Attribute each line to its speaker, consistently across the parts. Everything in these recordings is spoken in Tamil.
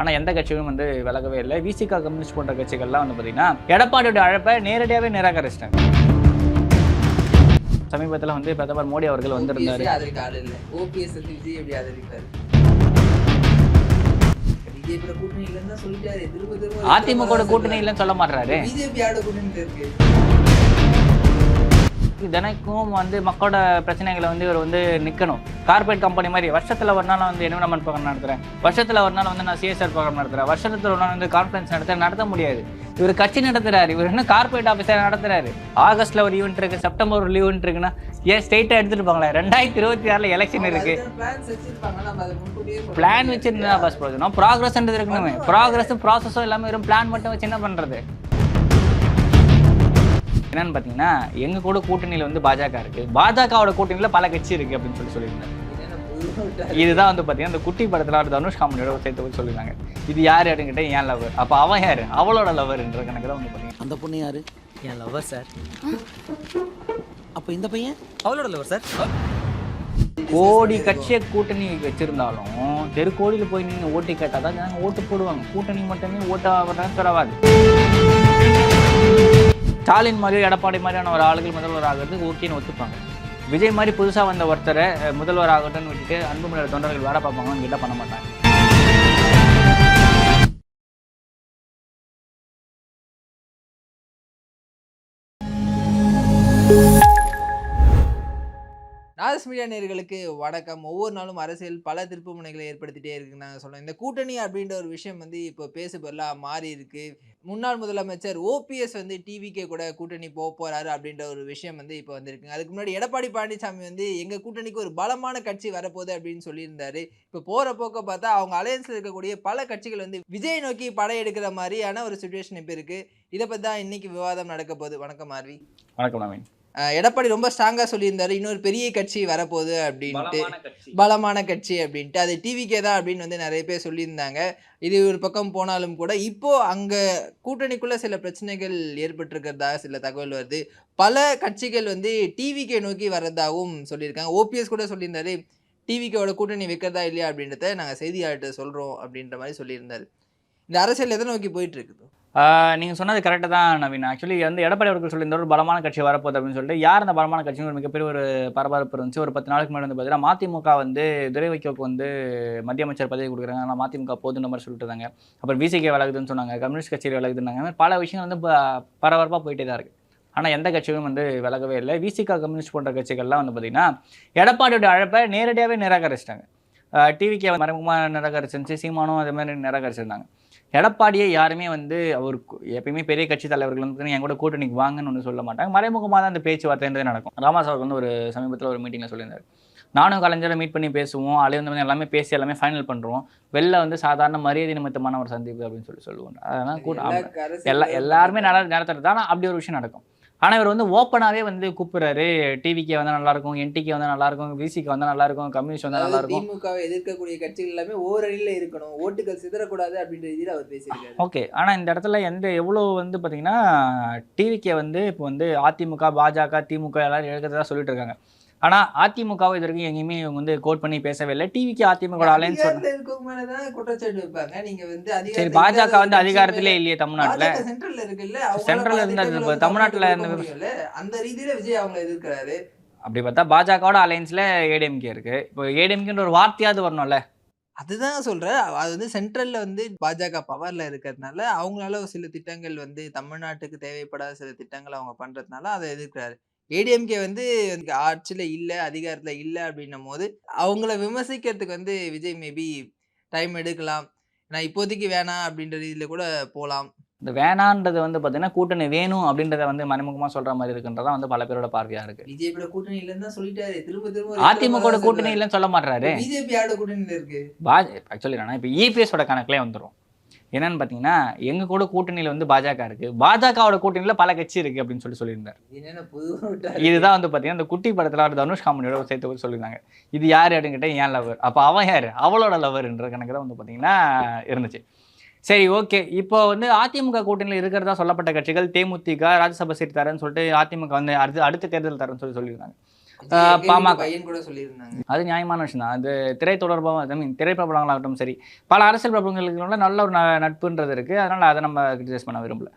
Speaker 1: ஆனால் எந்த கட்சியும் வந்து விலகவே இல்லை. விசிகா கம்யூனிஸ்ட் போன்ற கட்சிகள்லாம் வந்து பார்த்தீங்கன்னா எடப்பாடியோட அழைப்பை நேரடியாகவே நிராகரிச்சிட்டாங்க. சமீபத்தில் வந்து பிரதமர் மோடி அவர்கள் வந்திருந்தாரு. அதிமுக கூட்டணி இல்லைன்னு சொல்ல மாட்டாரு
Speaker 2: பிஜேபி கூட்டணி இருக்கு
Speaker 1: தினைக்கும் வந்து மக்களோட பிரச்சனைகளை வந்து இவர் வந்து நிற்கணும். கார்பரேட் கம்பெனி மாதிரி வருஷத்தில் ஒரு நாள் வந்து என்விரான்மெண்ட் ப்ரோக்ராம் நடத்துகிறேன் வருஷத்தில் ஒரு நாள் வந்து நான் சிஎஸ்ஆர் ப்ரோக்ராம் நடத்துகிறேன் வருஷத்தில் ஒரு நாள் வந்து கான்ஃபரன்ஸ் நடத்த நடத்த முடியாது. இவர் கட்சி நடத்துறாரு. இவர் என்ன கார்பரேட் ஆஃபீஸர் நடத்துறாரு? ஆகஸ்ட்ல ஒரு ஈவெண்ட் இருக்கு செப்டம்பர் ஒரு ஈவெண்ட் இருக்குன்னா ஏன் ஸ்டேட்டாக எடுத்துட்டு போங்களேன்? ரெண்டாயிரத்தி இருபத்தி ஆறில் எலெக்ஷன் இருக்கு. பிளான் வச்சிருந்தா பஸ் பிரயோஜனம் ப்ராக்ரஸ்ன்றது இருக்கணுமே. ப்ராக்ரஸும் ப்ராசஸும் எல்லாமே வெறும் பிளான் மட்டும் வச்சு என்ன பண்ணுறது என்னன்னு பார்த்தீங்கன்னா எங்கள் கூட கூட்டணியில் வந்து பாஜக இருக்கு. பாஜகவோட கூட்டணியில் பல கட்சி இருக்கு அப்படின்னு சொல்லி சொல்லியிருந்தாங்க. இதுதான் வந்து பார்த்தீங்கன்னா இந்த குட்டி படத்தில் அவர் தனுஷ் காமெடியோட சேர்த்து போய் சொல்லியிருந்தாங்க. இது யார் அப்படின்னு கேட்டால் ஏன் லவர் அப்போ அவன் யார்? அவளோட லவர்ன்ற கணக்கு தான் வந்து பார்த்தீங்கன்னா
Speaker 3: அந்த பொண்ணு யாரு?
Speaker 4: என் லவர் சார்
Speaker 3: அப்ப இந்த பையன்?
Speaker 4: அவளோட லவர் சார்
Speaker 1: கோடி கட்சியை கூட்டணி வச்சிருந்தாலும் தெருக்கோடியில் போய் நின்று ஓட்டு கேட்டால் தான் ஜனங்க ஓட்டு போடுவாங்க. கூட்டணி மட்டுமே ஓட்டு ட்ரான்ஸ்ஃபர் ஆகாது ஸ்டாலின் மாதிரி எடப்பாடி மாதிரியான ஒரு ஆளுகள் முதல்வர் ஆகிறதுக்கு ஓகேன்னு ஒத்துப்பாங்க. விஜய் மாதிரி புதுசாக வந்த ஒருத்தரை முதல்வர் ஆகட்டும்னு விட்டுட்டு அன்புமணியோட தொண்டர்கள் வேலை பார்ப்பாங்கன்னு கிட்ட பண்ண மாட்டாங்க.
Speaker 2: நாதஸ் மீடியா நேர்களுக்கு வணக்கம். ஒவ்வொரு நாளும் அரசியல் பல திருப்பு முனைகளை ஏற்படுத்திட்டே இருக்குன்னு நாங்கள் சொல்றோம். இந்த கூட்டணி அப்படின்ற ஒரு விஷயம் வந்து இப்போ பேசு பொருளாக மாறி இருக்கு. முன்னாள் முதலமைச்சர் ஓபிஎஸ் வந்து டிவிக்கே கூட கூட்டணி போக போறாரு அப்படின்ற ஒரு விஷயம் வந்து இப்போ வந்திருக்குங்க. அதுக்கு முன்னாடி எடப்பாடி பழனிசாமி வந்து எங்க கூட்டணிக்கு ஒரு பலமான கட்சி வரப்போகுது அப்படின்னு சொல்லியிருந்தாரு. இப்போ போற போக்க பார்த்தா அவங்க அலையன்ஸில் இருக்கக்கூடிய பல கட்சிகள் வந்து விஜய் நோக்கி படையெடுக்கிற மாதிரியான ஒரு சுச்சுவேஷன் இப்போ இருக்கு. இதை பத்தி தான் இன்னைக்கு விவாதம் நடக்க போகுது. வணக்கம் ஆர்வி.
Speaker 1: வணக்கம் நவீன்.
Speaker 2: எடப்பாடி ரொம்ப ஸ்ட்ராங்கா சொல்லியிருந்தாரு இன்னொரு பெரிய கட்சி வரப்போகுது அப்படின்ட்டு. பலமான கட்சி. அப்படின்ட்டு. அது டிவிக்கே தான் அப்படின்னு வந்து நிறைய பேர் சொல்லியிருந்தாங்க. இது ஒரு பக்கம் போனாலும் கூட இப்போ அங்க கூட்டணிக்குள்ள சில பிரச்சனைகள் ஏற்பட்டிருக்கிறதா சில தகவல் வருது. பல கட்சிகள் வந்து டிவிக்கே நோக்கி வர்றதாகவும் சொல்லியிருக்காங்க. ஓபிஎஸ் கூட சொல்லியிருந்தாரு டிவிக்கோட கூட்டணி வைக்கிறதா இல்லையா? அப்படின்றத நாங்கள் செய்தியாளர்கிட்ட சொல்றோம் அப்படின்ற மாதிரி சொல்லியிருந்தாரு. இந்த அரசியல் எதை நோக்கி போயிட்டு இருக்குது?
Speaker 1: நீங்கள் சொன்னது கரெக்டாக தான் நவீன். ஆக்சுவலி வந்து எடப்பாடி அவர்கள் இந்த ஒரு பலமான கட்சி வரப்போகுது அப்படின்னு சொல்லிட்டு யார் அந்த பலமான கட்சின்னு ஒரு மிகப்பெரிய ஒரு பரபரப்பு இருந்துச்சு. ஒரு பத்து நாளுக்கு முன்னாடி வந்து பார்த்தீங்கன்னா மதிமுக வந்து துரை வைக்கோக்கு வந்து மத்திய அமைச்சர் பதவி கொடுக்குறாங்க. ஆனால் மதிமுக போதுன்ற மாதிரி சொல்லிட்டு இருந்தாங்க. அப்புறம் விசிகே விலகுதுன்னு சொன்னாங்க. கம்யூனிஸ்ட் கட்சியில் விலகுதுன்னாங்க பல விஷயங்கள் வந்து பரபரப்பாக போயிட்டே தான் இருக்குது ஆனால் எந்த கட்சியும் வந்து விலகவே இல்லை. விசிகா கம்யூனிஸ்ட் போன்ற கட்சிகள்லாம் வந்து பார்த்தீங்கன்னா எடப்பாடியோட அழைப்பை நேரடியாகவே நிராகரிச்சிட்டாங்க. டிவிக்கே மறைமுகமாக நிராகரிச்சிருந்துச்சு. சீமானும் அதே மாதிரி நிராகரிச்சிருந்தாங்க. எடப்பாடியை யாருமே வந்து அவருக்கு எப்பயுமே பெரிய கட்சி தலைவர்கள் வந்து என் கூட கூட்டணிக்கு வாங்கன்னு ஒன்று சொல்ல மாட்டாங்க. மறைமுகமாக தான் அந்த பேச்சுவார்த்தைன்றது நடக்கும். ராமாஸ் அவர் வந்து ஒரு சமீபத்தில் ஒரு மீட்டிங்கில் சொல்லியிருந்தாரு. நானும் கலைஞரை மீட் பண்ணி பேசுவோம். அலைய வந்து எல்லாமே பேசி எல்லாமே ஃபைனல் பண்ணுறோம் வெளில வந்து சாதாரண மரியாதை நிமித்தமான ஒரு சந்திப்பு அப்படின்னு சொல்லி சொல்லுவோம். அதெல்லாம் கூட. எல்லா எல்லாருமே நட நடத்துறது ஆனால் அப்படி ஒரு விஷயம் நடக்கும். ஆனால் இவர் வந்து ஓப்பனாகவே வந்து கூப்பிடுறாரு. டிவிக்கு வந்தால் நல்லாயிருக்கும் என்டிக்கு வந்தால் நல்லாயிருக்கும் விசிக்கு வந்தால் நல்லாயிருக்கும் கம்யூனிஸ்ட் வந்தால் நல்லாயிருக்கும்
Speaker 2: திமுகவை எதிர்க்கக்கூடிய கட்சிகள் எல்லாமே ஓரணியில இருக்கணும். ஓட்டுகள் சிதறக்கூடாது அப்படின்ற ரீதியில் அவர் பேசியிருக்காரு.
Speaker 1: ஓகே ஆனால் இந்த இடத்துல எந்த எவ்வளோ வந்து பார்த்தீங்கன்னா டிவிக்கே வந்து இப்போ வந்து அதிமுக பாஜக திமுக எல்லாரும் எழுதுறதா சொல்லிட்டு இருக்காங்க. ஆனால் அதிமுகவை இது வரைக்கும் எங்கேயுமே இவங்க வந்து கோட் பண்ணி பேசவே இல்லை டிவிக்கு அதிமுக
Speaker 2: வந்து
Speaker 1: சரி
Speaker 2: அதிகாரத்துல
Speaker 1: பாஜக வந்து அதிகாரத்திலே இல்லையே தமிழ்நாட்டில்.
Speaker 2: பாஜக சென்ட்ரல்ல இருக்குல்ல பாதி
Speaker 1: இருந்தா தமிழ்நாட்டுல இருந்து-.
Speaker 2: அந்த ரீதியில விஜய் அவங்களை எதிர்க்கிறாரு.
Speaker 1: அப்படி பார்த்தா பாஜகவோட அலைன்ஸில் ஏடிஎம்கே இருக்கு. இப்போ ஏடிஎம்கேன்ற ஒரு வார்த்தையாவது வரணும்ல?
Speaker 2: அதுதான் சொல்றேன். அது வந்து சென்ட்ரல்ல வந்து பாஜக பவர்ல இருக்கிறதுனால அவங்களால சில திட்டங்கள் வந்து தமிழ்நாட்டுக்கு தேவைப்படாத சில திட்டங்கள் அவங்க பண்றதுனால அதை எதிர்க்கிறாரு. ஏடிஎம்கே வந்து ஆட்சியில இல்ல அதிகாரத்துல இல்ல அப்படின்னும் போது அவங்கள விமர்சிக்கிறதுக்கு வந்து விஜய் மேபி டைம் எடுக்கலாம். நான் இப்போதைக்கு வேணாம் அப்படின்ற ரீதியில கூட போலாம்.
Speaker 1: இந்த வேணான்றது வந்து பார்த்தீங்கன்னா கூட்டணி வேணும் அப்படின்றத வந்து மறைமுகமாக சொல்ற மாதிரி இருக்குன்றதான் வந்து பல பேரோட பார்வையா இருக்கு.
Speaker 2: பிஜேபியோட கூட்டணி இல்லைன்னு தான் சொல்லிட்டாரு. திரும்ப திரும்ப
Speaker 1: அதிமுக கூட்டணி இல்லைன்னு சொல்ல மாட்டாரு
Speaker 2: பிஜேபி யாரோட கூட்டணியில இருக்கு?
Speaker 1: ஆக்சுவலி என்னன்னா இப்போ இபிஎஸோட கணக்குலேயே வந்துடும் என்னன்னு பார்த்தீங்கன்னா எங்க கூட கூட்டணியில் வந்து பாஜக இருக்கு. பாஜகவோட கூட்டணியில் பல கட்சி இருக்கு அப்படின்னு சொல்லி சொல்லியிருந்தார். இதுதான் வந்து பார்த்தீங்கன்னா இந்த குட்டி படத்தில் அவர் தனுஷ் காமெடியோட சேர்த்து போய் சொல்லியிருந்தாங்க. இது யார் அப்படின்னு கேட்டால் ஏன் லவர் அப்போ அவன் யார்? அவளோட லவர்ன்ற கணக்கு தான் வந்து பார்த்தீங்கன்னா இருந்துச்சு. சரி ஓகே. இப்போ வந்து அதிமுக கூட்டணியில் இருக்கிறதா சொல்லப்பட்ட கட்சிகள் தேமுதிக ராஜ்யசபா சீட் தரேன்னு சொல்லிட்டு அதிமுக வந்து அடுத்து அடுத்த தேர்தல் தரேன்னு சொல்லி சொல்லியிருந்தாங்க. பாமக.
Speaker 2: பையன் கூட சொல்லியிருந்தாங்க.
Speaker 1: அது நியாயமான விஷயம் தான். அது திரை தொடர்பாக ஐ மீன் திரைப்பிரபலங்களாகட்டும் சரி. பல அரசியல் பிரபலங்களுக்கு நல்ல ஒரு நட்புன்றது இருக்குது அதனால் அதை நம்ம கிரிட்டிசைஸ் பண்ண விரும்பல.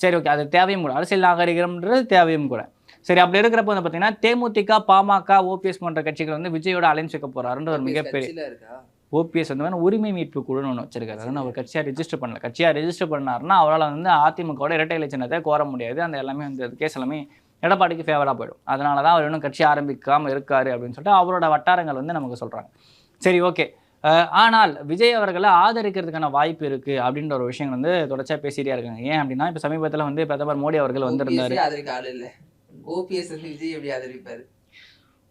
Speaker 1: சரி ஓகே அது தேவையும் கூட. அரசியல் நாகரிகம்ன்றது தேவையும் கூட. சரி அப்படி இருக்கிறப்ப வந்து பார்த்தீங்கன்னா தேமுதிக பாமக ஓபிஎஸ் போன்ற கட்சிகள் வந்து விஜயோட அலைன்ஸ் வைக்க போறாருன்ற ஒரு மிகப்பெரிய
Speaker 2: இருக்கா?
Speaker 1: ஓபிஎஸ் வந்து உரிமை மீட்பு குழுன்னு ஒன்று வச்சிருக்காரு. அதாவது அவர் கட்சியாக ரெஜிஸ்டர் பண்ணல. கட்சியாக ரெஜிஸ்டர் பண்ணாருன்னா அவரால் வந்து அதிமுகவோட இரட்டை இலை சின்னத்தை கோர முடியாது. அந்த எல்லாமே வந்து கேஸ் எல்லாமே எடப்பாடிக்கு ஃபேவராக போயிடும். அதனால தான் அவர் இன்னும் கட்சி ஆரம்பிக்காமல் இருக்காரு அப்படின்னு சொல்லிட்டு அவரோட வட்டாரங்கள் வந்து நமக்கு சொல்கிறாங்க சரி ஓகே ஆனால் விஜய் அவர்களை ஆதரிக்கிறதுக்கான வாய்ப்பு இருக்குது அப்படின்ற ஒரு விஷயம் வந்து தொடர்ச்சியாக பேசிட்டே இருக்காங்க. ஏன் அப்படின்னா இப்போ சமீபத்தில் வந்து பிரதமர் மோடி அவர்கள் வந்திருந்தாரு.
Speaker 2: ஓபிஎஸ் வந்து விஜய் எப்படி ஆதரிப்பாரு?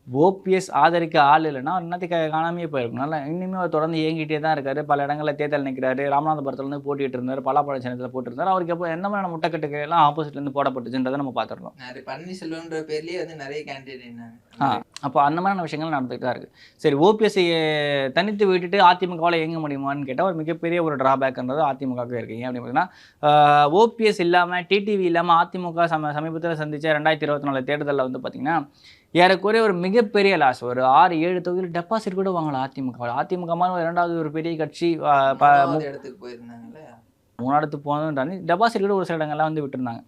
Speaker 1: ஓபிஎஸ் ஆதரிக்க ஆள் இல்லைன்னா இன்னத்துக்கு காணாமையே போயிருக்கும் நல்லா இன்னுமே அவர் தொடர்ந்து இயங்கிட்டே தான் இருக்காரு. பல இடங்களில் தேர்தல் நிற்கிறாரு ராமநாதபுரத்துல இருந்து போட்டிட்டு இருந்தார். பலாப்பழ சின்னத்தில் போட்டிருந்தார். அவருக்கு எப்போ எந்த மாதிரியான முட்டைக்கட்டுக்கு எல்லாம் ஆப்போசிட்ல இருந்து போடப்பட்டுச்சுன்றதை நம்ம பார்த்துருந்தோம்
Speaker 2: நிறைய பன்னீர்செல்வம்ன்ற பேர்லயே வந்து நிறைய கேண்டிடேட்
Speaker 1: ஆ அப்போ அந்த மாதிரியான விஷயங்கள் நடந்துகிட்டு தான் இருக்குது சரி ஓபிஎஸ் தனித்து விட்டுட்டு அதிமுகவில் இயங்க முடியுமான்னு கேட்டால் ஒரு மிகப்பெரிய ஒரு டிராபேக்ன்றது அதிமுகவுக்கு இருக்குது ஏன் அப்படின்னு பார்த்தீங்கன்னா ஓபிஎஸ் இல்லாமல் டிடிவி இல்லாமல் அதிமுக சம சமீபத்தில் சந்தித்த ரெண்டாயிரத்தி இருபத்தி நாலு தேர்தலில் வந்து பார்த்திங்கன்னா ஏறக்குறைய ஒரு மிகப்பெரிய லாஸ் ஒரு ஆறு ஏழு தொகுதியில் டெபாசிட் கூட வாங்கலாம் அதிமுக. அதிமுக இரண்டாவது ஒரு பெரிய கட்சி
Speaker 2: மூணாவது இடத்துக்கு போயிருந்தாங்கல்ல.
Speaker 1: மூணாயிரத்து போனதும் டெபாசிட் கூட ஒரு சில இடங்கள்லாம் வந்து விட்டுருந்தாங்க.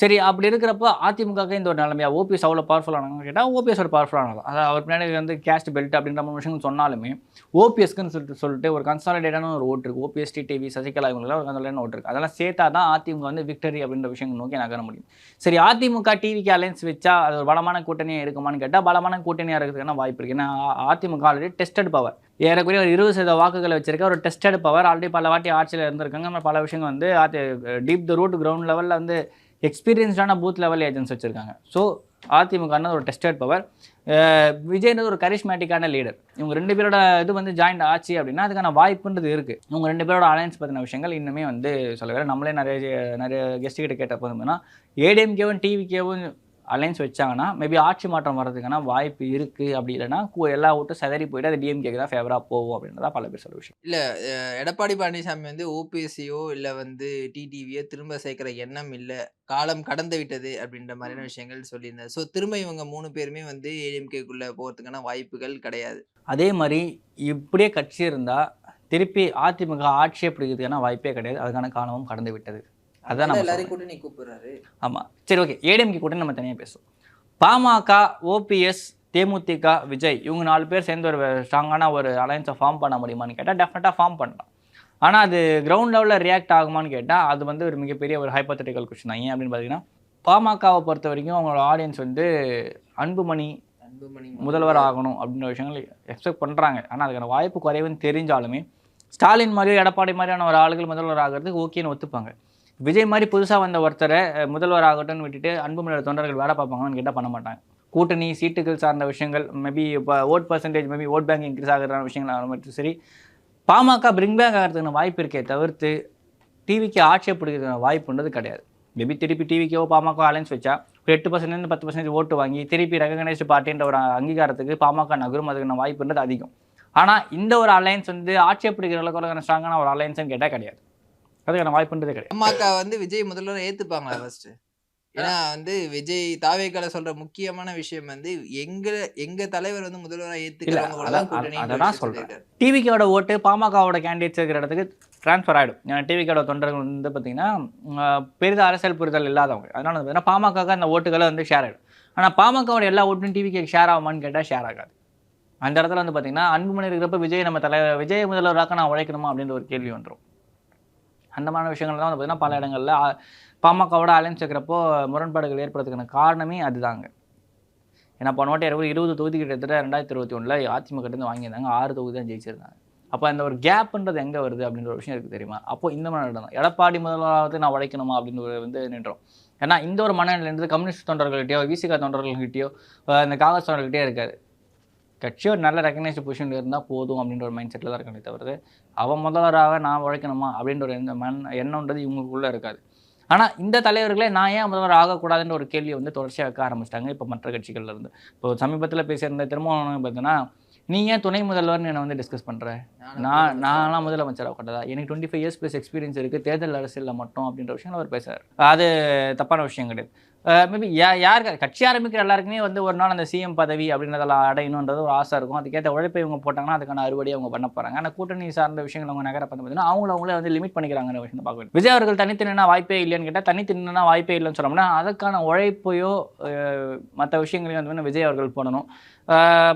Speaker 1: சரி அப்படி இருக்கிறப்ப அதிமுகவுக்கு இந்த ஒரு நிலைமையா? ஓபிஎஸ் அவ்வளோ பவர்ஃபுல்லானாங்க கேட்டால் ஓபிஎஸ் ஒரு பவர்ஃபுல்லானது அதாவது அவர் பின்னாடி வந்து கேஸ்ட் பெல்ட் அப்படின்ற மாதிரி விஷயங்கள் சொன்னாலுமே ஓபிஎஸ்க்குன்னு சொல்லிட்டு சொல்லிட்டு ஒரு கன்சாலிடேட்டான ஒரு ஓட்டு இருக்குது ஓபிஎஸ் டிடிவி சசிகலா இவங்களாம் ஒரு கன்சாலிடேட்டான ஓட்டு இருக்குது அதெல்லாம் சேர்த்தா தான் அதிமுக வந்து விக்டரி அப்படின்ற விஷயங்கள் நோக்கி நகர முடியும். சரி அதிமுக டிவிக்கு அலையன்ஸ் வச்சா அது ஒரு பலமான கூட்டணியாக இருக்குமான்னு கேட்டால் பலமான கூட்டணியாக இருக்கிறதுக்கான வாய்ப்பு இருக்குது ஏன்னா அதிமுக ஆல்ரெடி டெஸ்டட் பவர் ஏறக்குறைய ஒரு இருபது சதவீத வாக்குகளை வச்சிருக்க ஒரு டெஸ்டட் பவர் ஆல்ரெடி பல வாட்டி ஆட்சியில் இருந்திருக்காங்க. பல விஷயங்கள் வந்து டீப் த ரூட் கிரவுண்ட் லெவலில் வந்து எக்ஸ்பீரியன்ஸ்டான பூத் லெவல் ஏஜென்ட்ஸ் வச்சுருக்காங்க. ஸோ அதிமுகன்னு ஒரு டெஸ்டட் பவர் விஜய்ன்றது ஒரு கரிஷ்மேட்டிக்கான லீடர் இவங்க ரெண்டு பேரோட இது வந்து ஜாயிண்ட் ஆச்சு அப்படின்னா அதுக்கான வாய்ப்புன்றது இருக்குது இவங்க ரெண்டு பேரோட அலையன்ஸ் பற்றின விஷயங்கள் இன்னுமே வந்து சொல்லவே நம்மளே நிறைய நிறைய கெஸ்ட் கிட்ட கேட்டப்போ ஏடிஎம்கேவும் டிவிகேவும் அலைன்ஸ் வச்சாங்கன்னா மேபி ஆட்சி மாற்றம் வர்றதுக்கான வாய்ப்பு இருக்குது அப்படி இல்லைன்னா எல்லா ஓட்டும் செதறி போயிட்டு அது டிஎம்கேக்கு தான் ஃபேவராக போகும் அப்படின்றதா பல பேர் சொல்ல விஷயம்.
Speaker 2: அஹ் எடப்பாடி பழனிசாமி வந்து ஓபிஎஸ்சியோ இல்ல வந்து டிடிவியோ திரும்ப சேர்க்கிற எண்ணம் இல்ல. காலம் கடந்து விட்டது அப்படின்ற மாதிரியான விஷயங்கள் சொல்லியிருந்தார். ஸோ திரும்ப இவங்க மூணு பேருமே வந்து ஏடிஎம்கேக்குள்ள போறதுக்கான வாய்ப்புகள் கிடையாது.
Speaker 1: அதே மாதிரி இப்படியே கட்சி இருந்தால் திருப்பி அதிமுக ஆட்சியை பிடிக்கிறதுக்கான வாய்ப்பே கிடையாது. அதுக்கான காலமும் கடந்து விட்டது. அதான் நம்ம
Speaker 2: எல்லாரையும் கூட்டணி கூப்பிடுறாரு.
Speaker 1: ஆமாம் சரி ஓகே ஏடிஎம்கே கூட நம்ம தனியாக பேசுவோம். பாமக ஓபிஎஸ் தேமுதிக விஜய் இவங்க நாலு பேர் சேர்ந்து ஒரு ஸ்ட்ராங்கான ஒரு அலையன்ஸை ஃபார்ம் பண்ண முடியுமான்னு கேட்டால் டெஃபினட்டாக ஃபார்ம் பண்ணலாம். ஆனால் அது கிரவுண்ட் லெவலில் ரியாக்ட் ஆகுமான்னு கேட்டால் அது வந்து ஒரு மிகப்பெரிய ஒரு ஹைப்போத்தட்டிக்கல் கொஸ்டின் தான். ஏன் அப்படின்னு பார்த்தீங்கன்னா பாமகவை பொறுத்த வரைக்கும் அவங்களோட ஆடியன்ஸ் வந்து அன்புமணி
Speaker 2: அன்புமணி
Speaker 1: முதல்வர் ஆகணும் அப்படின்ற விஷயங்கள் எக்ஸ்பெக்ட் பண்ணுறாங்க ஆனால் அதுக்கான வாய்ப்பு குறைவுன்னு தெரிஞ்சாலுமே ஸ்டாலின் மாதிரியோ எடப்பாடி மாதிரியான ஒரு ஆளுகள் முதல்வர் ஆகிறதுக்கு ஓகேன்னு ஒத்துப்பாங்க. விஜய் மாதிரி புதுசாக வந்த ஒருத்தரை முதல்வர் ஆகட்டும்னு விட்டுட்டு அன்புமணியோட தொண்டர்கள் வேலை பார்ப்பாங்கன்னு கேட்டால் பண்ண மாட்டாங்க. கூட்டணி சீட்டுகள் சார்ந்த விஷயங்கள் மேபி இப்போ vote percentage maybe vote bank increase ஆகிறதான விஷயங்கள் மட்டும் சரி. பாமக பிரிங் பேக் ஆகிறதுக்கான வாய்ப்பு இருக்கே தவிர்த்து டிவிக்கு ஆட்சியை பிடிக்கிறதுக்கான வாய்ப்புன்றது கிடையாது. மேபி திருப்பி டிவிக்கோ பாமக அலைன்ஸ் வச்சா ஒரு எட்டு பர்சன்டேஜ் பத்து பர்சன்டேஜ் ஓட்டு வாங்கி திருப்பி ரெகனைஸ்டு பார்ட்டின்ற ஒரு அங்கீகாரத்துக்கு பாமக நகரும் அதுக்கான வாய்ப்புன்றது அதிகம். ஆனால் இந்த ஒரு அலைன்ஸ் வந்து ஆட்சியை பிடிக்கிற அளவுக்கு ஸ்ட்ராங்கான ஒரு அலைன்ஸ்னு கேட்டால் கிடையாது. அதுக்கான வாய்ப்புன்றதே கிடையாது.
Speaker 2: பாமக வந்து விஜய் முதல்வர் ஏத்துப்பாங்களா ஃபர்ஸ்ட் ஏன்னா வந்து விஜய் தாவேக்கால சொல்ற முக்கியமான விஷயம் வந்து எங்க எங்க தலைவர் வந்து முதல்வரா ஏத்துக்கிறவங்க கூட தான்
Speaker 1: அதான் சொல்றேன். டிவிக்கோட ஓட்டு பாமகவோட கேண்டிடேட்ஸ் இருக்கிற இடத்துக்கு ட்ரான்ஸ்ஃபர் ஆகிடும் ஏன்னா டிவிக்கோட தொண்டர்கள் வந்து பார்த்தீங்கன்னா பெரித அரசியல் புரிதல் இல்லாதவங்க. அதனால வந்து பார்த்தீங்கன்னா பாமக அந்த ஓட்டுகளை வந்து ஷேர் ஆகிடும் ஆனால் பாமகவோட எல்லா ஓட்டும் டிவிக்கு ஷேர் ஆகுமான்னு கேட்டால் ஷேர் ஆகாது. அந்த இடத்துல வந்து பார்த்தீங்கன்னா அன்புமணி இருக்கிறப்ப விஜய் நம்ம தலை விஜய் முதல்வராக நான் உழைக்கணுமா அப்படின்ற ஒரு கேள்வி வந்துடும் அந்த மாதிரி விஷயங்கள் தான் வந்து பார்த்தீங்கன்னா பல இடங்களில் பாமகவோட அலைன்ஸ் வைக்கிறப்போ முரண்பாடுகள் ஏற்படுறதுக்கான காரணமே அதுதாங்க. ஏன்னா போன வாட்டி இருபது இருபது தொகுதி கிட்டத்தட்ட ரெண்டாயிரத்தி இருபத்தி ஒன்றில் அதிமுக வாங்கியிருந்தாங்க. ஆறு தொகுதி தான் ஜெயிச்சிருந்தாங்க. அப்போ அந்த ஒரு கேப்ன்றது எங்கே வருது அப்படின்ற ஒரு விஷயம் இருக்குது தெரியுமா? அப்போ இந்த மனநிலை தான் எடப்பாடி முதல்வராவது நான் உழைக்கணுமா அப்படின்னு ஒரு வந்து நின்றோம். ஏன்னா இந்த ஒரு மனநிலைன்றது கம்யூனிஸ்ட் தொண்டர்கள்கிட்டயோ விசிகா தொண்டர்கள்கிட்டயோ இந்த காங்கிரஸ் தொண்டர்கள்கிட்டயே இருக்காது கட்சி ஒரு நல்ல ரெக்கக்னைஸ்டு பொசிஷனில் இருந்தால் போதும் அப்படின்ற ஒரு மைண்ட் செட்டில் தான் இருக்கணும் தவிர்த்து அவன் முதல்வராக நான் உழைக்கணுமா அப்படின்ற ஒரு எண்ண மண் எண்ணம்ன்றது இவங்களுக்குள்ளே இருக்காது. ஆனால் இந்த தலைவர்களே நான் ஏன் முதல்வர் ஆகக்கூடாதுன்ற ஒரு கேள்வியை வந்து தொடர்ச்சியாக வைக்க ஆரம்பிச்சிட்டாங்க இப்போ மற்ற கட்சிகள்ல இருந்து. இப்போ சமீபத்தில் பேசியிருந்த திருமாவளவன் பார்த்தீங்கன்னா நீ ஏன் துணை முதல்வர்னு என்னை வந்து டிஸ்கஸ் பண்ணுற நான் நான்லாம் முதலமைச்சராக கொண்டதா எனக்கு twenty five years plus experience இருக்குது தேர்தல் அரசியலில் மட்டும் அப்படின்ற விஷயம் அவர் பேசுறாரு. அது தப்பான விஷயம் கிடையாது. மேபி யா யார் கட்சி ஆரம்பிக்கிற எல்லாருக்குமே வந்து ஒரு நாள் அந்த சிஎம் பதவி அப்படின்றதெல்லாம் அடையணுன்றது ஒரு ஆசை இருக்கும். அதுக்கேற்ற உழைப்பை இவங்க போட்டாங்கன்னா அதுக்கான அறுவடை அவங்க பண்ண போகிறாங்க ஆனால் கூட்டணி சார்ந்த விஷயங்கள் அவங்க நகர பார்த்து பார்த்தீங்கன்னா அவங்கள அவங்களே வந்து லிமிட் பண்ணிக்கிறாங்கிற விஷயம் பார்க்கணும். விஜய் அவர்கள் தனித்தினா வாய்ப்பே இல்லைன்னு கேட்டால் தனித்தினா வாய்ப்பே இல்லைன்னு சொல்லணும்னா அதுக்கான உழைப்பையோ மற்ற விஷயங்களையும் வந்து விஜய் அவர்கள் போடணும்.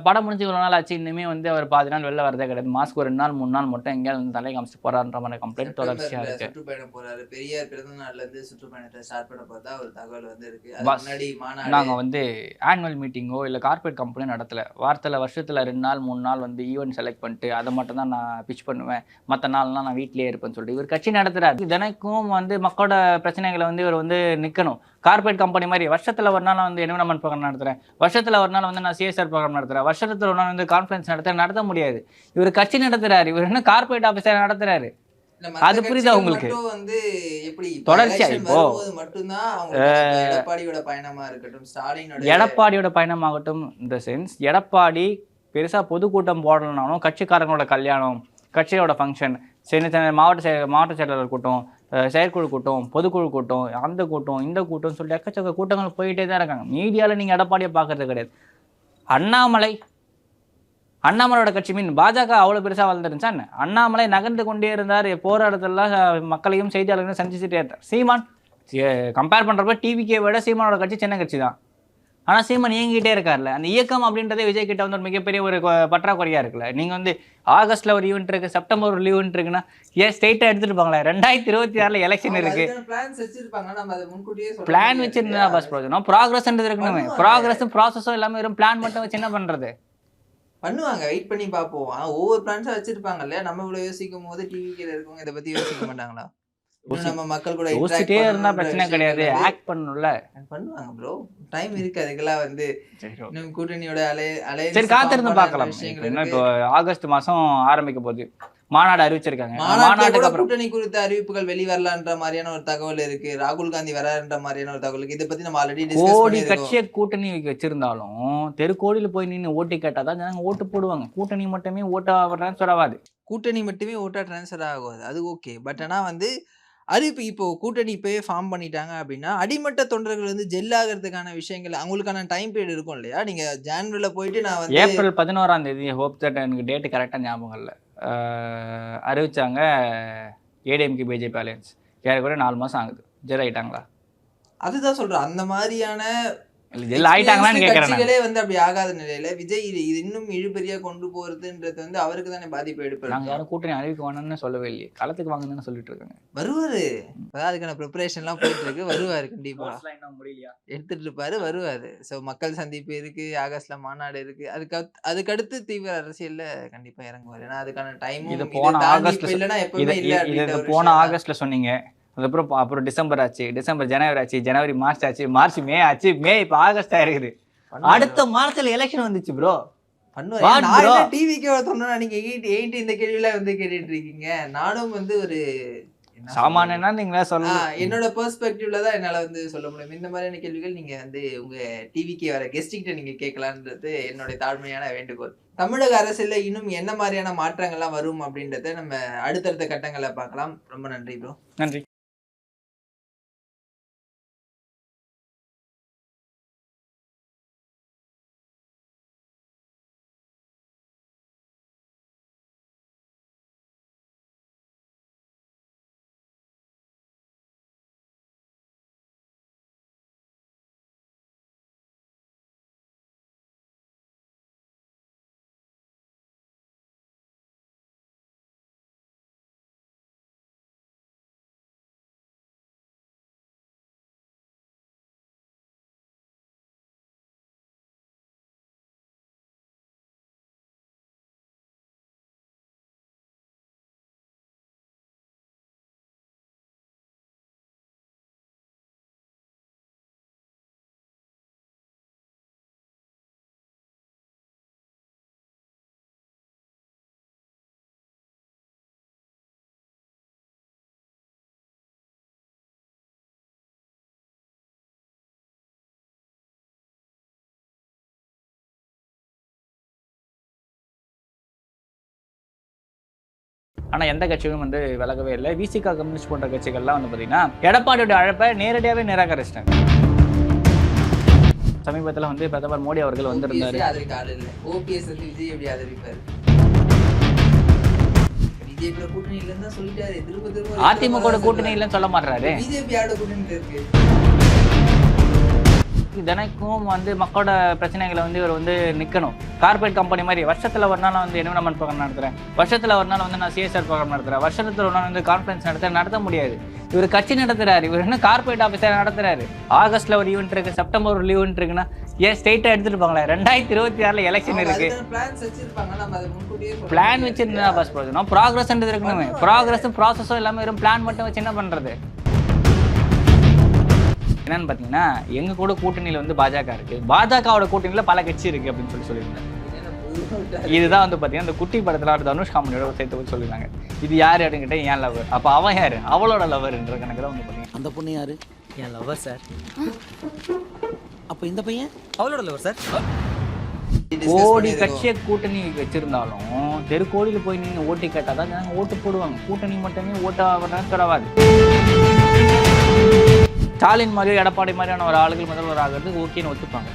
Speaker 1: படம் முடிஞ்சு இவ்வளோ நாள் ஆச்சு. இன்னுமே வந்து அவர் பாதி நாள் வெளில வரதே கிடையாது. மாஸ்க் ஒரு ரெண்டு நாள் மூணு நாள் மட்டும் எங்கேயாவது வந்து தலை காமிச்சிட்டு போறான்ற மாதிரி கம்ப்ளைண்ட்
Speaker 2: செப்டம்பர்ல
Speaker 1: இருக்கு.
Speaker 2: சுற்றுப்பயணம் போறாரு. பெரியார் பிறந்த நாள்ல இருந்து சுற்றுப்பயணத்தை ஸ்டார்ட் பண்ண போறதா ஒரு தகவல் வந்து இருக்கு.
Speaker 1: நாங்கள் வந்து ஆனுவல் மீட்டிங்கோ இல்லை கார்ப்பரேட் கம்பெனியோ நடத்தலை. வாரத்தில் வருஷத்தில் ரெண்டு நாள் மூணு நாள் வந்து ஈவெண்ட் செலக்ட் பண்ணிட்டு அதை மட்டும் தான் நான் பிச் பண்ணுவேன். மற்ற நாள்லாம் நான் வீட்டிலேயே இருப்பேன்னு சொல்லிட்டு இவர் கட்சி நடத்துறாரு. தினைக்கும் வந்து மக்களோட பிரச்சனைகளை வந்து இவர் வந்து நிற்கணும் கார்ப்பரேட் கம்பெனி மாதிரி. வருஷத்தில் ஒரு நாள் வந்து என்விரான்மெண்ட் ப்ரோக்ராம் நடத்துகிறேன் வருஷத்தில் ஒரு நாள் வந்து நான் சிஎஸ்ஆர் ப்ரோக்ராம் நடத்துகிறேன் வருஷத்தில் ஒரு நாள் வந்து கான்ஃபரன்ஸ் நடத்த நடத்த முடியாது. இவர் கட்சி நடத்துறாரு. இவர் என்ன கார்ப்பரேட் ஆஃபீஸர்
Speaker 2: மத்த
Speaker 1: அது புரியுதா உங்களுக்கு?
Speaker 2: வந்து எப்படி
Speaker 1: தொடர்ச்சியா இப்போ,
Speaker 2: எடப்பாடியோட பயணமா இருக்கட்டும் ஸ்டாலினோட
Speaker 1: எடப்பாடியோட பயணமாகட்டும் இந்த சென்ஸ் எடப்பாடி பெருசாக பொதுக்கூட்டம் போடலனாலும் கட்சிக்காரங்களோட கல்யாணம் கட்சியோட ஃபங்க்ஷன் சின்ன சின்ன மாவட்ட செய மாவட்ட செயலாளர் கூட்டம் செயற்குழு கூட்டம் பொதுக்குழு கூட்டம் அந்த கூட்டம் இந்த கூட்டம் சொல்லி எக்கச்சக்க கூட்டங்கள் போயிட்டே தான் இருக்காங்க. மீடியாவில் நீங்கள் எடப்பாடியை பார்க்கறது கிடையாது. அண்ணாமலை அண்ணாமலையோட கட்சி மீன் பாஜக அவ்வளோ பெருசாக வளர்ந்துருந்துச்சா என்ன? அண்ணாமலை நகர்ந்து கொண்டே இருந்தார். போராட்டத்தெல்லாம் இடத்துலலாம் மக்களையும் செய்தியாளர்களையும் சந்திச்சுட்டே இருந்தார் சீமான் கம்பேர் பண்ணுறப்ப டிவிக்கே விட சீமானோட கட்சி சின்ன கட்சி தான். ஆனால் சீமான் இயங்கிட்டே இருக்கார்ல. அந்த இயக்கம் அப்படின்றதே விஜய் கிட்ட வந்து ஒரு மிகப்பெரிய ஒரு கொ- பற்றாக்குறையா இருக்குல்ல. நீங்கள் வந்து ஆகஸ்ட்ல ஒரு ஈவெண்ட் இருக்கு செப்டம்பர் ஒரு ஈவெண்ட் இருக்குன்னா ஏன் ஸ்ட்ரெயிட்டாக எடுத்துட்டு போங்களேன். ரெண்டாயிரத்தி இருபத்தி ஆறில் எலெக்ஷன் இருக்கு. பிளான் வச்சிருந்தா? பஸ் ப்ரோஜனம் ப்ராக்ரஸ்ன்றது இருக்கணுமே. ப்ராக்ரஸும் ப்ராசஸும் எல்லாமே வெறும் பிளான் மட்டும் வச்சு என்ன பண்றது?
Speaker 2: பண்ணுவாங்க. வெயிட் பண்ணி பார்ப்போம். ஒவ்வொரு பிளான்ஸா வச்சிருப்பாங்க இல்லையா? நம்ம இவ்வளவு யோசிக்கும் போது டிவி கீழ இருக்கவங்க இதை பத்தி யோசிக்க மாட்டாங்களா? நம்ம மக்கள் கூட
Speaker 1: யோசிச்சிட்டே இருந்தா பிரச்சனை கிடையாது. ஆக்ட் பண்ணணும்ல.
Speaker 2: பண்ணுவாங்க ப்ரோ டைம் இருக்கு அதுக்கெல்லாம் வந்து இன்னும் கூட்டணியோட அலை அலையன்ஸ்
Speaker 1: சரி காத்திருந்து பார்க்கலாம். இப்போ ஆகஸ்ட் மாசம் ஆரம்பிக்க போகுது. மாநாடு அறிவிச்சிருக்காங்க. மாநாட்டுக்கு
Speaker 2: கூட்டணி குறித்த அறிவிப்புகள் வெளிவரலான்ற மாதிரியான ஒரு தகவல் இருக்கு. ராகுல் காந்தி வராருன்ற மாதிரியான ஒரு தகவல் இதை பத்தி நம்ம ஆல்ரெடி
Speaker 1: கோடி கட்சியை கூட்டணி வச்சிருந்தாலும் தெருக்கோடியில் போய் நின்று ஓட்டு கேட்டால் தான் ஜனங்க ஓட்டு போடுவாங்க. கூட்டணி மட்டுமே ஓட்டு ட்ரான்ஸ்ஃபர் ஆகாது
Speaker 2: கூட்டணி மட்டுமே ஓட்டா ட்ரான்ஸ்ஃபர் ஆகாது. அது ஓகே பட் ஆனா வந்து அறிவிப்பு இப்போ கூட்டணி இப்போயே ஃபார்ம் பண்ணிட்டாங்க அப்படின்னா அடிமட்ட தொண்டர்கள் வந்து ஜெல் ஆகிறதுக்கான விஷயங்கள் அவங்களுக்கான டைம் பீரியட் இருக்கும் இல்லையா? நீங்க ஜான்வரில போயிட்டு நான் வந்து
Speaker 1: ஏப்ரல் பதினோராம் தேதி ஹோப் தட் எனக்கு டேட்டு கரெக்டாக ஞாபகம் இல்லை. அறிவிச்சாங்க ஏடிஎம்கே பிஜேபி அலையன்ஸ் ஏறக்குறைய நாலு மாதம் ஆகுது. ஜெல் ஆயிட்டாங்களா?
Speaker 2: அதுதான் சொல்றேன். அந்த மாதிரியான
Speaker 1: ஆயிட்டாங்களான்னு கேட்குறேன்
Speaker 2: வந்து அப்படி ஆகாத நிலையில விஜய் இது இன்னும் இழுபறியா கொண்டு போறதுன்றது வந்து அவருக்கு தானே பாதிப்பு
Speaker 1: நாங்கள் யாரும் கூட்டணி அறிவிக்க வேணும்னு சொல்லவே இல்லையே. களத்துக்கு வாங்கன்னு சொல்லிட்டு இருக்காங்க.
Speaker 2: வருவாரு. அதுக்கான ப்ரிப்பரேஷன் எல்லாம் போயிட்டு இருக்கு வருவாரு கண்டிப்பா. எடுத்துட்டு இருப்பாரு வருவாரு. ஸோ மக்கள் சந்திப்பு இருக்கு ஆகஸ்ட்ல மாநாடு இருக்கு. அதுக்கு அத்- அதுக்கடுத்து தீவிர அரசியல்ல கண்டிப்பா இறங்குவாரு. ஏன்னா அதுக்கான டைம்
Speaker 1: இது போன ஆகஸ்ட்ல
Speaker 2: இல்லைன்னா எப்பவுமே
Speaker 1: போன. ஆகஸ்ட்ல சொன்னீங்க. அதுக்கப்புறம் அப்புறம் டிசம்பர் ஆச்சு. டிசம்பர் ஜனவரி ஆச்சு. ஜனவரி மார்ச் ஆச்சு. மார்ச் மே ஆச்சு. மே இப்போ ஆகஸ்ட் ஆயிருக்குது. அடுத்த மார்ச்ல எலெக்ஷன் வந்துச்சு ப்ரோ?
Speaker 2: என்ன டிவிக்கு சொன்னா நீங்க எயிட் எயிட் இந்த கேள்வியில வந்து கேட்டுட்டு இருக்கீங்க. நானும் வந்து ஒரு?
Speaker 1: சாமானியனா நீங்களே சொல்லலாம்
Speaker 2: என்னோட பெர்ஸ்பெக்டிவ்ல தான் என்னால வந்து சொல்ல முடியும். இந்த மாதிரியான கேள்விகள் நீங்க வந்து உங்க டிவிக்கு வர கெஸ்டிங்கிட்ட நீங்க கேட்கலான்றது என்னுடைய தாழ்மையான வேண்டுகோள். தமிழக அரசியல்ல இன்னும் என்ன மாதிரியான மாற்றங்கள்லாம் வரும் அப்படின்றத நம்ம அடுத்தடுத்த கட்டங்களை பார்க்கலாம். ரொம்ப நன்றி ப்ரோ
Speaker 1: நன்றி. ஆனா எந்த கட்சியும் வந்து விலகவே இல்லை. விசிகா கம்யூனிஸ்ட் போன்ற கட்சிகள்லாம் வந்து பாத்தீங்கன்னா எடப்பாடியோட அழைப்பை நேரடியாவே நிராகரிச்சிட்டாங்க. சமீபத்தில் வந்து பிரதமர் மோடி அவர்கள் வந்திருந்தாரு.
Speaker 2: ஓபிஎஸ் வந்து விஜய் எப்படி ஆதரிப்பாரு? கூட்டணி
Speaker 1: அதிமுக கூட்டணி இல்லைன்னு சொல்ல மாட்டாரு
Speaker 2: பிஜேபி யாரோட கூட்டணியில இருக்கு.
Speaker 1: தினைக்கும் வந்து மக்களோட பிரச்சனைகளை வந்து இவர் வந்து நிற்கணும் கார்பரேட் கம்பெனி மாதிரி வருஷத்தில் ஒரு நாள் வந்து என்விரான்மெண்ட் ப்ரோக்ராம் நடத்துகிறேன் வருஷத்தில் ஒரு நாள் வந்து நான் சிஎஸ்ஆர் ப்ரோக்ராம் நடத்துகிறேன் வருஷத்தில் ஒரு நாள் வந்து கான்ஃபரன்ஸ் நடத்த நடத்த முடியாது. இவர் கட்சி நடத்துறாரு. இவர் என்ன கார்பரேட் ஆஃபீஸர் நடத்துறாரு? ஆகஸ்ட்ல ஒரு ஈவெண்ட் இருக்கு. செப்டம்பர் ஒரு ஈவெண்ட் இருக்குன்னா ஏன் ஸ்டேட்டாக எடுத்துட்டு போங்களேன்? ரெண்டாயிரத்தி இருபத்தி ஆறில் எலெக்ஷன் இருக்கு.
Speaker 2: பிளான்ஸ் வச்சிருப்பாங்க. நம்ம அதை முன்கூட்டியே சொல்லணும்.
Speaker 1: பிளான் வச்சு என்ன பஸ் ப்ரோஜனம் ப்ராக்ரஸ்ன்றது இருக்கணுமே. ப்ராக்ரஸும் ப்ராசஸும் எல்லாமே வெறும் பிளான் மட்டும் வச்சு என்ன பண்ணுறது என்னன்னு பார்த்தீங்கன்னா எங்க கூட கூட்டணியில் வந்து பாஜக இருக்கு. பாஜகவோட கூட்டணியில் பல கட்சி இருக்கு அப்படின்னு சொல்லி சொல்லியிருந்தாங்க. இதுதான் வந்து பார்த்தீங்கன்னா இந்த குட்டி படத்தில் அவர் தனுஷ் காமெடியோட சேர்த்து போய் சொல்லியிருந்தாங்க. இது யார் அப்படின்னு கேட்டால் ஏன் லவர் அப்போ அவன் யார்? அவளோட லவர்ன்ற கணக்கு தான் வந்து பார்த்தீங்கன்னா
Speaker 3: அந்த பொண்ணு யாரு?
Speaker 4: என் லவர் சார்
Speaker 3: அப்ப இந்த பையன்?
Speaker 4: அவளோட லவர் சார்
Speaker 1: கோடி. கட்சியை கூட்டணி வச்சிருந்தாலும் தெருக்கோடியில் போய் நீங்கள் ஓட்டு கேட்டால் தான் ஓட்டு போடுவாங்க. கூட்டணி மட்டுமே ஓட்டு ஆகிறதுக்கு தொடவாது ஸ்டாலின் மாதிரி எடப்பாடி மாதிரியான ஒரு ஆளுகள் முதல்வர் ஆகிறது ஓகேன்னு ஒத்துப்பாங்க.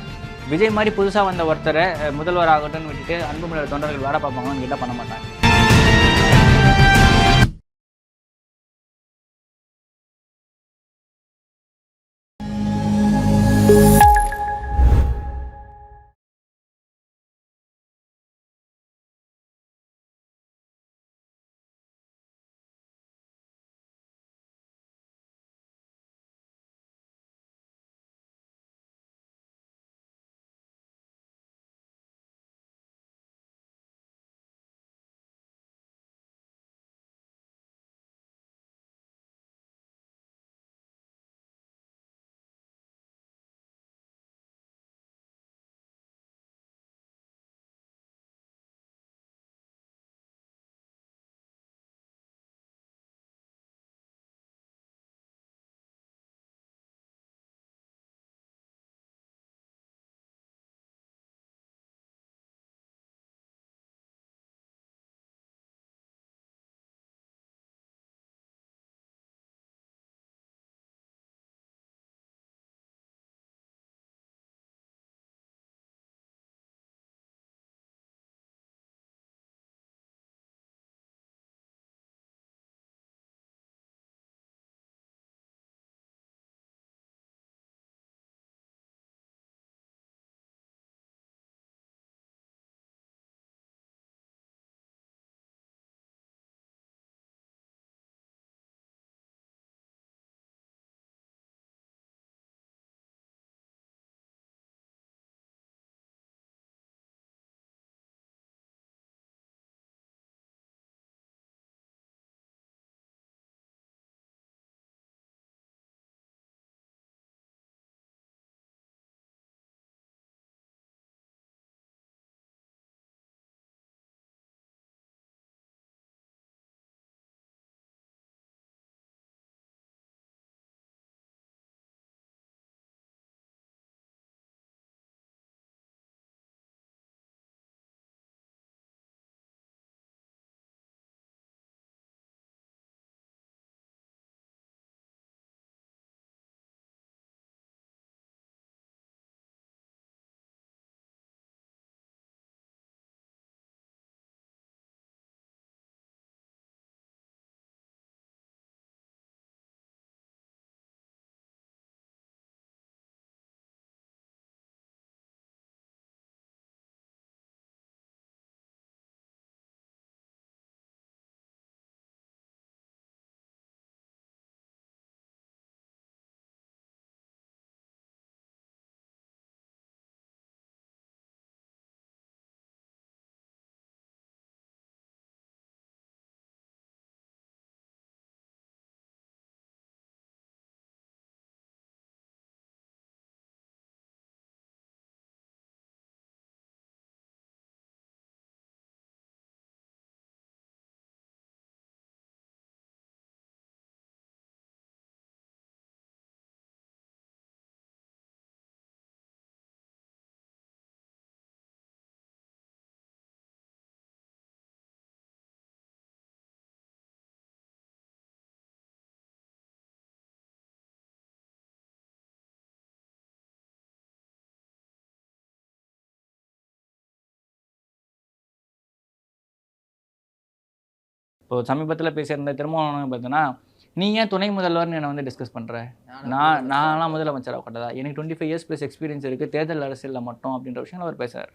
Speaker 1: விஜய் மாதிரி புதுசாக வந்த ஒருத்தரை முதல்வர் ஆகட்டும்னு விட்டுட்டு அன்புமணியோட தொண்டர்கள் வேலை பார்ப்பாங்கன்னு கிட்ட பண்ண மாட்டாங்க. இப்போ சமீபத்தில் பேசியிருந்த திருமாவளவன் பார்த்தீங்கன்னா நீ ஏன் துணை முதல்வர்னு என்னை வந்து டிஸ்கஸ் பண்ணுற நான் நான்லாம் முதலமைச்சராக கொண்டதா எனக்கு twenty five years plus experience இருக்குது தேர்தல் அரசியலில் மட்டும் அப்படின்ற விஷயம் அவர் பேசுறாரு.